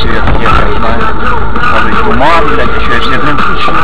Свет я я знаю. Кажуть, туман, блядь, що я не включив.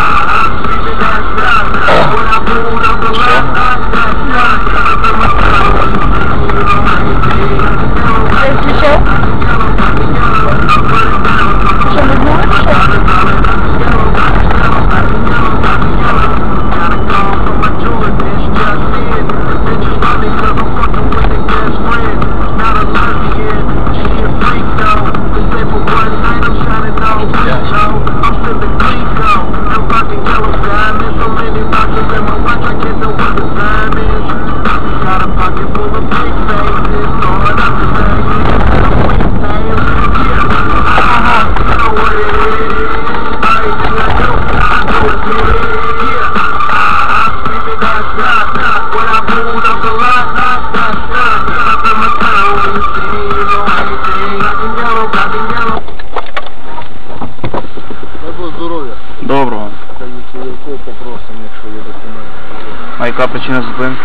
А яка причина зупинки?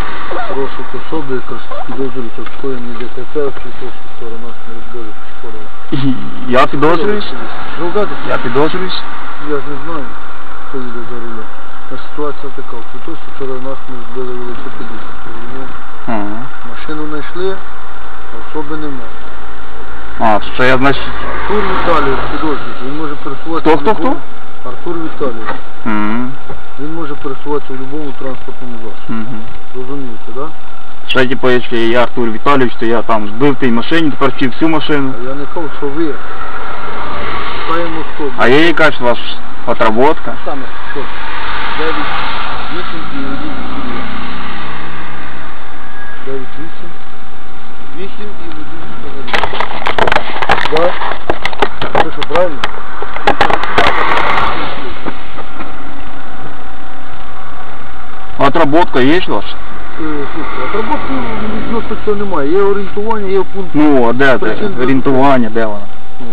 Розшук особи, яка підозрюється в скоєнні ДТП, чи то, що сторона не розбили шкоди. Я підозрююсь? Солдати, Я підозрююсь? я ж не знаю, хто їде за рулем. А ситуація така, в то, що вчора нас не збили велосипедист. розумієте? Ага. Машину знайшли, а особи немає. А, що я, значить... Артур Віталійович підозрюється, він може пересуватися... Хто, в хто, Артур Віталійович. Пересуватися в будь-якому транспортному засобі. Мгм. Розумієте, так? Да? Ще, типу, якщо я Артур Віталійович, то я там збив тій машині, тепер всю всю машину. А я не кажу, що ви. Ставимо особу. А є якась у вас отработка? Саме, що? 9, 8 і 1 9, 8. 8 і 1 Да? Це що, правильно? Отработка є у вас? Е, Слухай, відносно цього немає. Є орієнтування, є пункт. Ну, а де це? Причин- Орієнтування, де вона? Ну,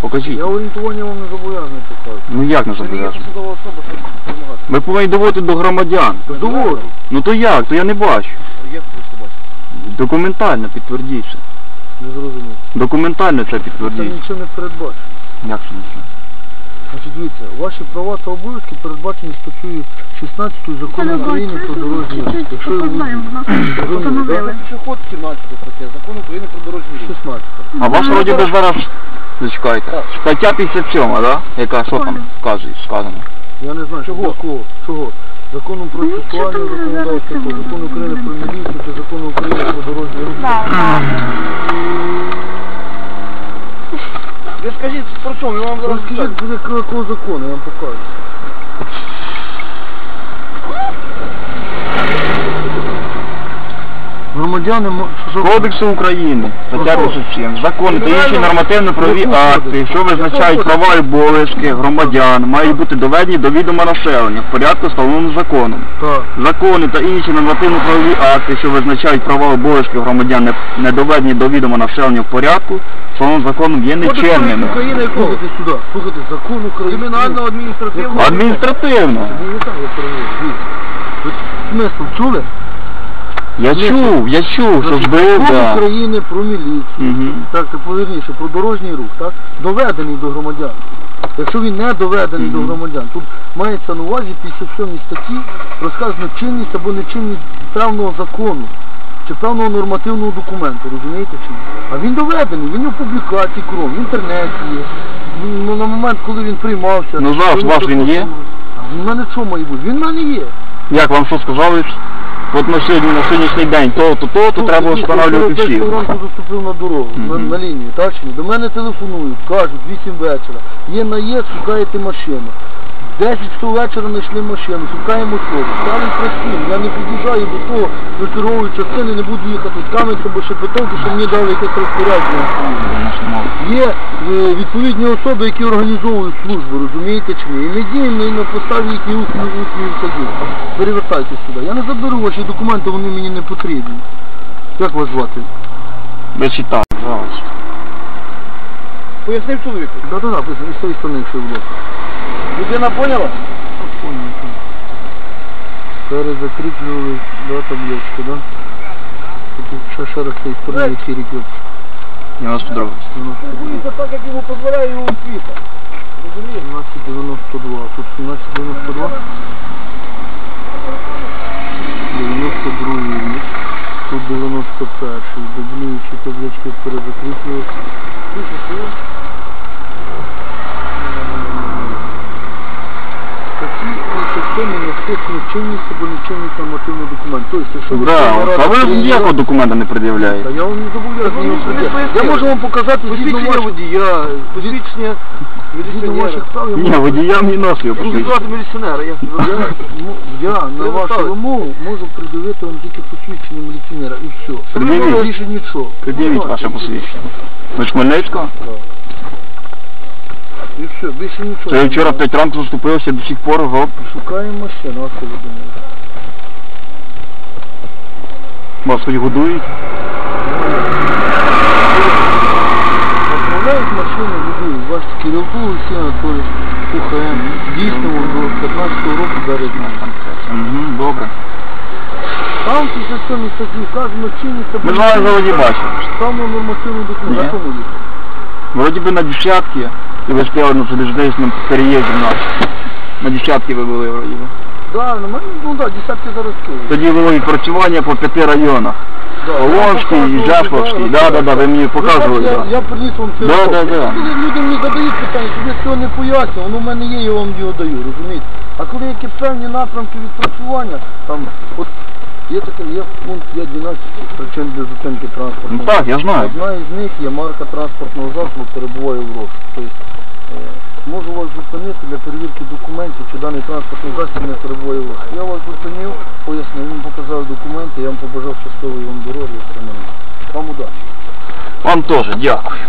Покажіть. Я орієнтування вам не зобов'язаний показувати. Ну як не Це зобов'язаний? посадова особа, щоб допомагати. Ми повинні доводити до громадян. Доводу. Ну то як? То я не бачу. Є хтось бачить. Документально підтвердіть. це. Не зрозумів. Документально це Це підтвердіть. нічого не передбачено. Як це нічого? Значить, дивіться, ваші права та обов'язки передбачені статтею 16 закону України про дорожній рух. Якщо ви. Пішоход 17 стаття закону України про дорожній рух. 16. А вас Ну, вроді би зараз... Зачекайте. Так. Стаття 57, да? Яка що там вказує, сказано? Я не знаю, Чого? Чого? Чого? Законом про що сексуальне законодавство, закону України про міліцію та закону України про дорожній рух. Так. Ви скажіть, про чому? Я вам зараз скажіть, буде якого закону, я вам покажу. Громадяни, мо- що- Кодексу України, стаття Про що? 57, закони та інші нормативно-правові акти, що визначають права і обов'язки громадян, мають бути доведені до відома населення в порядку встановленому законом. Так. Закони та інші нормативно-правові акти, що визначають права і обов'язки громадян, не- не доведені до відома населення в порядку, встановленому законом є Кодекс нечинними. України, слухайте сюди, слухайте, закон України. Кримінально адміністративного. Адміністративно. Ну, не так я перевожу, дивіться. Ви смисл чули? Я чув, я чув, що збив, Закон да. України про міліцію, Мгм. так, це повірніше, про дорожній рух, так, доведений до громадян. Якщо він не доведений до Мгм. громадян, тут мається на увазі 57 статті розказано чинність або нечинність певного закону чи певного нормативного документу, розумієте чи ні? А він доведений, він в публікації кром, в інтернеті є. Ну, на момент, коли він приймався. Ну, зараз ваш він є? А Він в мене що має бути? Він в мене є. Як вам що сказали? От на сьогодні, на сьогоднішній день то, то, то, то треба встановлювати всі. Я ранку заступив на дорогу, на, Мгм. на лінію, так чи ні? До мене телефонують, кажуть, 8 вечора. Є наїзд, шукаєте машину. 10 часов вечора знайшли машину, шукаємо особу. Стали працюємо. Я не під'їжджаю до того, до чергової частини, не буду їхати з камінця або шепетовки, щоб мені дали якесь розпорядження. Є е, відповідні особи, які організовують службу, розумієте чи ні? І ми діємо на поставі їхні усні усні вказівки. Перевертайтесь сюди. Я не заберу ваші документи, вони мені не потрібні. Як вас звати? Ви читали. Пояснив чоловіку. Да, да, пояснив. З цієї сторони, якщо буде. Людина поняла? Поняла. Зараз закріплювали, да, табличку, да? Тут ще, ще раз з цієї сторони, який рік. 92. Будете так, як йому дозволяє його освіта. Розумієш? 1792, тут 1792. 92 рік. Тут 91-й. Дублюючі таблички перезакріплюють. Частини наступні чинність або нечинність нормативного документу. Тобто, ви Да, Верховна а ви прийняла- ніякого документа не Та пред'являєте. я вам не зобов'язаний його. Я можу вам показати згідно Посвідчення ваших, водія, посвідчення згідно міліціонера. ваших прав. я Ні, можу- водіям не носив Ну, посвідчення. звати міліціонера, я Я, ну, я на Ви вашу вимогу можу придивити вам тільки посвідчення міліціонера і все. Пред'явіть. Більше нічого. Пред'явіть Ну, ваше посвідчення. Ви ж Хмельницького? І все, більше нічого. Це ви вчора в 5 ранку заступився до сих пор гоп. Шукаємо машину, а що ви думаєте? Вас хоч годують? Направляють машину, ведуть. Ваш Кирилку Олексій Анатолійович, УХМ, дійсному до 15 року березня. Угу, добре. Там після цього статті вказано чинність Ми з вами заводі бачили. Саме нормативний документ. Ні. На чому їх? Вроді би на десятки. І ви ж стояли на железничному переїзді в нас. На десятки ви були вроді би. Да, на мене, ну да, десятки зараз Київ. Тоді було відпрацювання по п'яти районах. Да, Полонський, я показував, Жашковський, да, да, да, ви мені показували, Я, да. я приніс вам це. Да, да, да. Коли люди мені задають питання, щоб я цього не пояснював, воно в мене є, я вам його даю, розумієте? А коли які певні напрямки відпрацювання, там, от, є таке, є пункт 5.12 причин для зупинки транспорту. Ну так, я знаю. Одна із них є марка транспортного засобу перебуває в розшуку. Тобто, е, можу вас зупинити для перевірки документів, чи даний транспортний засіб не перебуває в розшуку. Я вас зупинив, пояснив, він показав документи, я вам побажав щасливої вам дороги і все. Вам удачі. Вам теж, дякую.